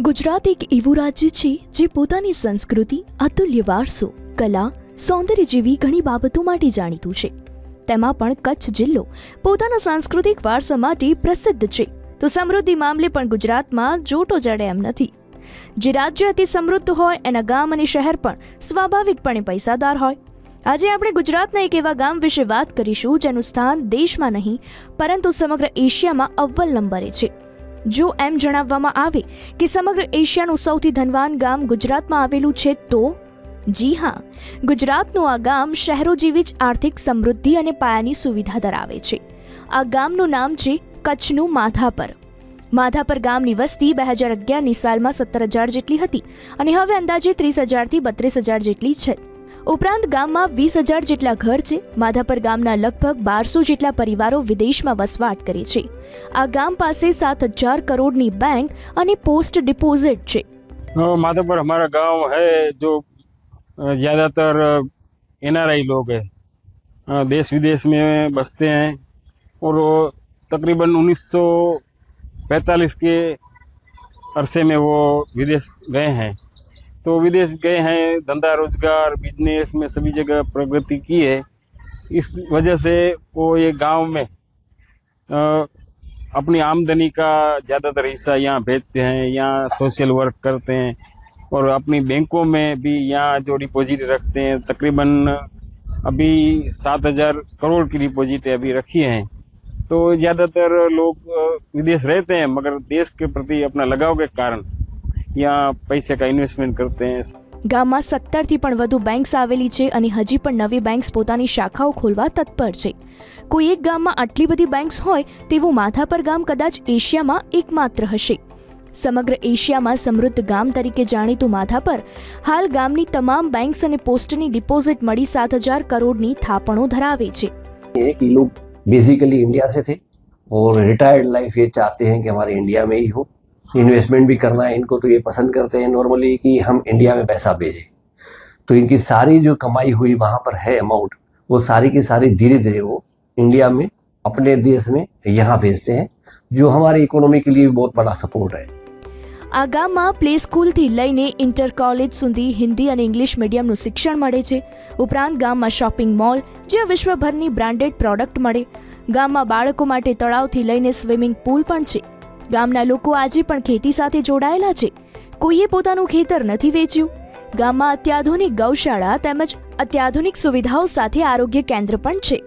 ગુજરાત એક એવું રાજ્ય છે જે પોતાની સંસ્કૃતિ, અતુલ્ય વારસો, કલા, સૌંદર્ય જેવી ઘણી બાબતો માટે જાણીતું છે. તેમાં પણ કચ્છ જિલ્લો પોતાના સાંસ્કૃતિક વારસા માટે પ્રસિદ્ધ છે. તો સમૃદ્ધિ મામલે પણ ગુજરાતમાં જોટો જડે એમ નથી. જે રાજ્ય અતિ સમૃદ્ધ હોય, એના ગામ અને શહેર પણ સ્વાભાવિકપણે પૈસાદાર હોય. આજે આપણે ગુજરાતના એક એવા ગામ વિશે વાત કરીશું, જેનું સ્થાન દેશમાં નહીં, પરંતુ સમગ્ર એશિયામાં અવ્વલ નંબરે છે. જો એમ જણાવવામાં આવે કે સમગ્ર એશિયાનું સૌથી ધનવાન ગામ ગુજરાતમાં આવેલું છે, તો? જી હા, ગુજરાતનું આ ગામ શહેરો જેવી જ આર્થિક સમૃદ્ધિ અને પાયાની સુવિધા ધરાવે છે. આ ગામનું નામ છે કચ્છનું માધાપર. માધાપર ગામની વસ્તી બે હજાર અગિયારની સાલમાં સત્તર હજાર જેટલી હતી અને હવે અંદાજે ત્રીસ હજારથી બત્રીસ હજાર જેટલી છે. ઉપરાંત ગામમાં વીસ હજાર જેટલા ઘર છે માધાપર ગામના લગભગ બારસો જેટલા પરિવારો વિદેશમાં વસવાટ કરે છે આ ગામ પાસે સાત હજાર કરોડની બેંક અને પોસ્ટ ડિપોઝિટ છે अ, माधवपुर हमारा गांव है जो अ, ज़्यादातर एन आर आई लोग हैं अ, देश विदेश में बसते हैं और वो तकरीबन 1945 के अरसे में वो विदेश गए हैं तो विदेश गए हैं धंधा रोज़गार बिज़नेस में सभी जगह प्रगति की है। इस वजह से वो ये गाँव में अ, अपनी आमदनी का ज़्यादातर हिस्सा यहाँ भेजते हैं यहाँ सोशल वर्क करते हैं और अपनी बैंकों में भी यहाँ जो डिपॉजिट रखते हैं तकरीबन अभी सात हज़ार करोड़ की डिपॉजिट अभी रखी हैं। तो ज़्यादातर लोग विदेश रहते हैं मगर देश के प्रति अपना लगाव के कारण यहाँ पैसे का इन्वेस्टमेंट करते हैं ગામમાં સત્તરથી પણ વધુ બેંક્સ આવેલી છે અને હજી પણ નવી બેંક્સ પોતાની શાખાઓ ખોલવા તત્પર છે કોઈ એક ગામમાં આટલી બધી બેંક્સ હોય તેવું માધાપર ગામ કદાચ એશિયામાં એકમાત્ર હશે સમગ્ર એશિયામાં સમૃદ્ધ ગામ તરીકે જાણીતું માધાપર હાલ ગામની તમામ બેંક્સ અને પોસ્ટની ડિપોઝિટ મળી સાત હજાર કરોડની થાપણો ધરાવે છે है कि लोग बेसिकली इंडिया से थे और रिटायर्ड लाइफ ये चाहते हैं कि हमारे इंडिया में ही हो इन्वेस्टमेंट भी करना है इनको तो ये पसंद करते हैं नॉर्मली कि हम इंडिया में पैसा भेजें तो इनकी सारी जो कमाई हुई वहाँ पर है अमाउंट वो सारी की सारी धीरे धीरे वो इंडिया में अपने देश में यहाँ भेजते हैं जो हमारी इकोनॉमी के लिए भी बहुत बड़ा सपोर्ट है આ ગામમાં પ્લે સ્કૂલથી લઈને ઇન્ટર કોલેજ સુધી હિન્દી અને ઇંગ્લિશ મીડિયમનું શિક્ષણ મળે છે ઉપરાંત ગામમાં શોપિંગ મોલ જ્યાં વિશ્વભરની બ્રાન્ડેડ પ્રોડક્ટ મળે ગામમાં બાળકો માટે તળાવથી લઈને સ્વિમિંગ પૂલ પણ છે ગામના લોકો આજે પણ ખેતી સાથે જોડાયેલા છે. કોઈએ પોતાનું ખેતર નથી વેચ્યું. ગામમાં અત્યાધુનિક ગૌશાળા તેમજ અત્યાધુનિક સુવિધાઓ સાથે આરોગ્ય કેન્દ્ર પણ છે.